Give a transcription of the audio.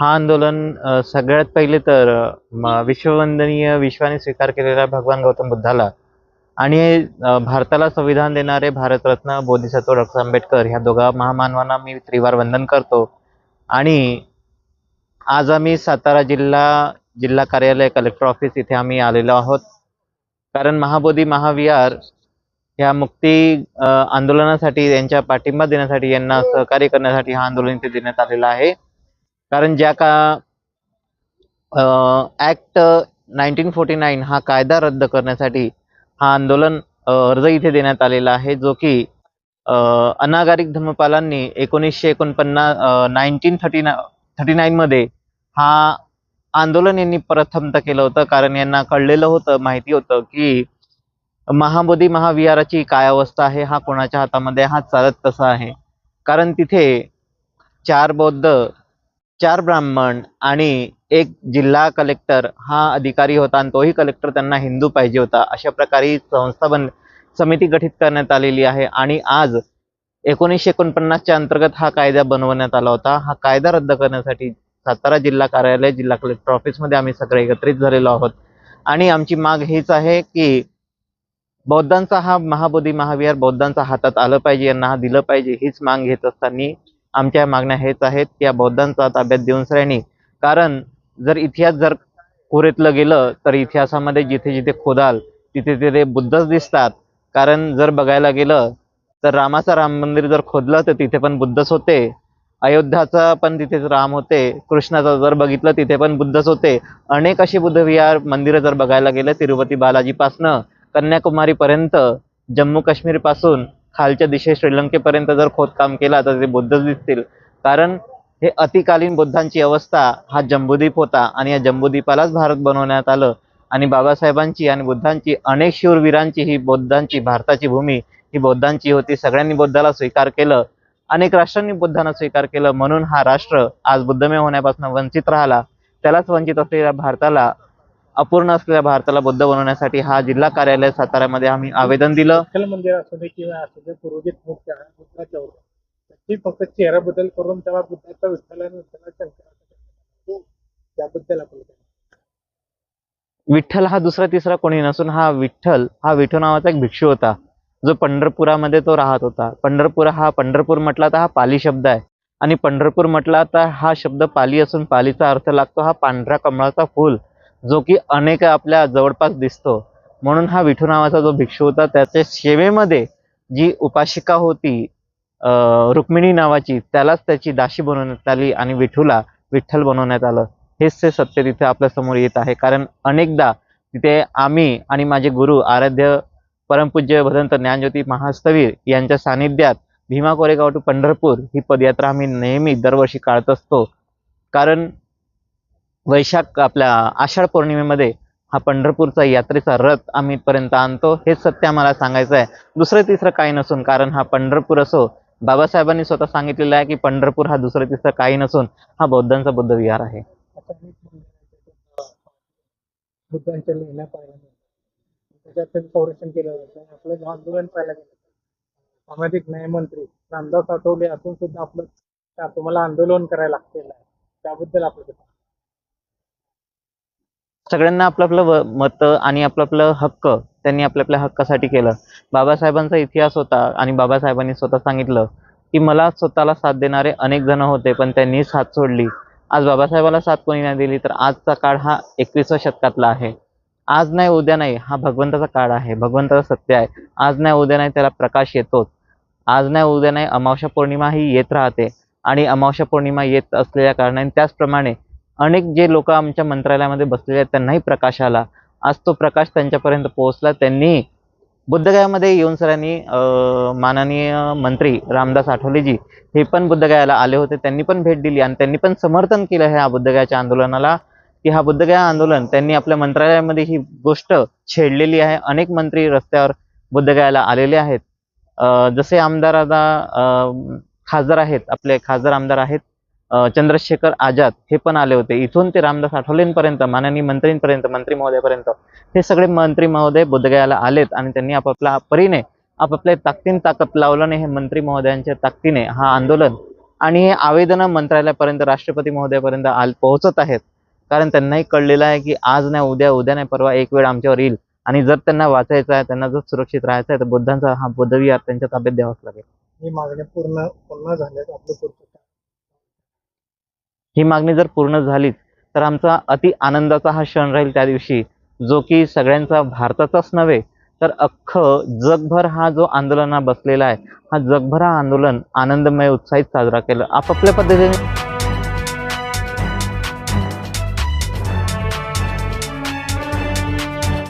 हा आंदोलन सगळ्यात पहिले तर विश्ववंदनीय विश्वाने स्वीकार केलेल्या भगवान गौतम बुद्धाला आणि भारताला संविधान देणारे भारतरत्न बोधिसत्व डॉक्टर आंबेडकर ह्या दोघा महामानवांना मी त्रिवार वंदन करतो. आणि आज आम्ही सातारा जिल्हा जिल्हा कार्यालय कलेक्टर ऑफिस इथे आम्ही आलेलो आहोत. कारण महाबोधी महाविहार ह्या मुक्ती आंदोलनासाठी यांच्या पाठिंबा देण्यासाठी यांना सहकार्य करण्यासाठी हा आंदोलन इथे देण्यात आलेला आहे. कारण ज्या का ऍक्ट नाईन्टीन फोर्टी नाईन हा कायदा रद्द करण्यासाठी हा आंदोलन अर्ज इथे देण्यात आलेला आहे जो की अनागारिक धर्मपालांनी एकोणीसशे एकोणपन्नास नाईन्टीन थर्टी ना थर्टी नाईनमध्ये हा आंदोलन यांनी प्रथमतः केलं होतं. कारण यांना कळलेलं होतं माहिती होतं की महाबोधी महाविहाराची काय अवस्था आहे हा कोणाच्या हातामध्ये हा चालत कसा आहे. कारण तिथे चार बौद्ध चार ब्राह्मण आणि एक जिल्हा कलेक्टर हा अधिकारी होता आणि तोही कलेक्टर त्यांना हिंदू पाहिजे होता. अशा प्रकारे संस्था बन समिती गठीत करण्यात आलेली आहे आणि आज एकोणीसशे एकोणपन्नासच्या अंतर्गत हा कायदा बनवण्यात आला होता. हा कायदा रद्द करण्यासाठी सातारा जिल्हा कार्यालय जिल्हा कलेक्टर ऑफिसमध्ये आम्ही सगळे एकत्रित झालेलो आहोत. आणि आमची माग हीच आहे की बौद्धांचा हा महाबोधी महाविहार बौद्धांचा हातात आलं पाहिजे यांना हा दिलं पाहिजे हीच माग घेत असताना आमच्या मागण्या हेच आहेत की या बौद्धांचा ताब्यात देऊन श्रेणी. कारण जर इतिहास जर कोरेतलं गेलं तर इतिहासामध्ये जिथे जिथे खोदाल तिथे तिथे बुद्धच दिसतात. कारण जर बघायला गेलं तर रामाचं राम मंदिर जर खोदलं तर तिथे पण बुद्धच होते. अयोध्याचा पण तिथेच राम होते. कृष्णाचं जर बघितलं तिथे पण बुद्धच होते. अनेक अशी बुद्धविहार मंदिरं जर बघायला गेलं तिरुपती बालाजीपासनं कन्याकुमारीपर्यंत जम्मू काश्मीरपासून खालच्या दिशे श्रीलंकेपर्यंत जर खोदकाम केला तर ते बुद्धच दिसतील. कारण हे अतिकालीन बुद्धांची अवस्था हा जम्बुद्वीप होता आणि या जम्बुद्वीपालाच भारत बनवण्यात आलं. आणि बाबासाहेबांची आणि बुद्धांची अनेक शूरवीरांची ही बौद्धांची भारताची भूमी ही बौद्धांची होती. सगळ्यांनी बुद्धाला स्वीकार केलं. अनेक राष्ट्रांनी बुद्धांना स्वीकार केलं. म्हणून हा राष्ट्र आज बुद्धमय होण्यापासून वंचित राहिला. त्यालाच वंचित असलेल्या भारताला अपूर्ण असलेल्या भारताला बुद्ध बनवण्यासाठी हा जिल्हा कार्यालय साताऱ्यामध्ये आम्ही आवेदन दिलं. विठ्ठल मंदिर असू दे किंवा असू दे वर त्याची फक्त चेहरा बदल करून त्याला बुद्धाचा विठ्ठल त्याबद्दल आपण? विठ्ठल हा दुसरा तिसरा कोणी नसून हा विठ्ठल हा विठू नावाचा एक भिक्षू होता. जो पंढरपुरामध्ये तो राहत होता. पंढरपूर हा पंढरपूर म्हटला तर हा पाली शब्द आहे. आणि पंढरपूर म्हटला तर हा शब्द पाली असून पालीचा अर्थ लागतो हा पांढऱ्या कमळाचा फूल. जो की अनेक आपल्या जवळपास दिसतो. म्हणून हा विठू नावाचा जो भिक्षू होता त्याच्या सेवेमध्ये जी उपाशिका होती रुक्मिणी नावाची त्यालाच त्याची दाशी बनवण्यात आली आणि विठूला विठ्ठल बनवण्यात आलं. हेच ते सत्य तिथे आपल्यासमोर येत आहे. कारण अनेकदा तिथे आम्ही आणि माझे गुरु आराध्य परमपूज्य भदंत ज्ञानज्योती महास्तवीर यांच्या सानिध्यात भीमा कोरेगाव टू पंढरपूर ही पदयात्रा आम्ही नेहमी दरवर्षी काढत असतो. कारण वैशाख आपल्या आषाढ पौर्णिमेमध्ये हा पंढरपूरचा यात्रेचा रथ आम्ही पर्यंत आणतो. हेच सत्य आम्हाला सांगायचं आहे. दुसरं तिसरं काही नसून कारण हा पंढरपूर असो बाबासाहेबांनी स्वतः सांगितलेलं आहे की पंढरपूर हा दुसरं तिसरं काही नसून हा बौद्धांचा बुद्ध विहार आहे. बुद्धांच्या लेण्या त्याच्यात संरक्षण केलं जातं आपलं जे आंदोलन गेलं सामाजिक न्यायमंत्री रामदास आठवले असून सुद्धा आपलं तुम्हाला आंदोलन करायला लागलेलं आहे. त्याबद्दल आपलं सगळ्यांना आपलं आपलं मत आणि आपलं आपलं हक्क त्यांनी आपल्या आपल्या हक्कासाठी केलं. बाबासाहेबांचा इतिहास होता आणि बाबासाहेबांनी स्वतः सांगितलं की मला स्वतःला साथ देणारे अनेक जण होते पण त्यांनी साथ सोडली. आज बाबासाहेबाला साथ कोणी नाही दिली तर आजचा काळ हा एकविसव्या शतकातला आहे. आज नाही उद्या नाही हा भगवंताचा काळ आहे. भगवंताचा सत्य आहे. आज नाही उद्या नाही त्याला प्रकाश येतोच. आज नाही उद्या नाही अमावस्या पौर्णिमा ही येत राहते. आणि अमावस्या पौर्णिमा येत असलेल्या कारणाने त्याचप्रमाणे अनेक जे लोक आमच्या मंत्रालयामध्ये बसलेले आहेत त्यांनाही प्रकाश आला. आज तो प्रकाश त्यांच्यापर्यंत पोहोचला. त्यांनी बुद्धगयामध्ये येऊन सरांनी माननीय मंत्री रामदास आठवलेजी हे पण बुद्धगयाला आले होते. त्यांनी पण भेट दिली आणि त्यांनी पण समर्थन केलं ह्या बुद्धगयाच्या आंदोलनाला की हा बुद्धगया आंदोलन त्यांनी आपल्या मंत्रालयामध्ये ही गोष्ट छेडलेली आहे. अनेक मंत्री रस्त्यावर बुद्धगयाला आलेले आहेत. जसे आमदार आता खासदार आहेत आपले खासदार आमदार आहेत चंद्रशेखर आझाद हे पण आले होते. इथून ते रामदास आठवलेंपर्यंत माननीय मंत्रींपर्यंत मंत्री महोदयापर्यंत हे सगळे मंत्री महोदय बुद्धगयाला आलेत आणि त्यांनी आपापल्या परीने आपापल्या ताकदीन ताकद लावल्याने हे मंत्री महोदयांच्या ताकदीने हा आंदोलन आणि हे आवेदनं मंत्रालयापर्यंत राष्ट्रपती महोदयापर्यंत आल पोहोचत आहेत. कारण त्यांनाही कळलेलं आहे की आज नाही उद्या उद्या नाही परवा एक वेळ आमच्यावर येईल. आणि जर त्यांना वाचायचं आहे त्यांना जर सुरक्षित राहायचं आहे तर बुद्धांचा हा बुद्धविहार त्यांच्या ताब्यात द्यावाच लागेल. ही मागणी पूर्ण पूर्ण झाल्यास आपलं ही मागणी जर पूर्ण झालीच तर आमचा अति आनंदाचा हा क्षण राहील त्या दिवशी जो की सगळ्यांचा भारताचाच नव्हे तर अख्खं जगभर हा जो आंदोलना बसलेला आहे हा जगभर हा आंदोलन आनंदमय उत्साहित साजरा केलं. आपापल्या पद्धतीने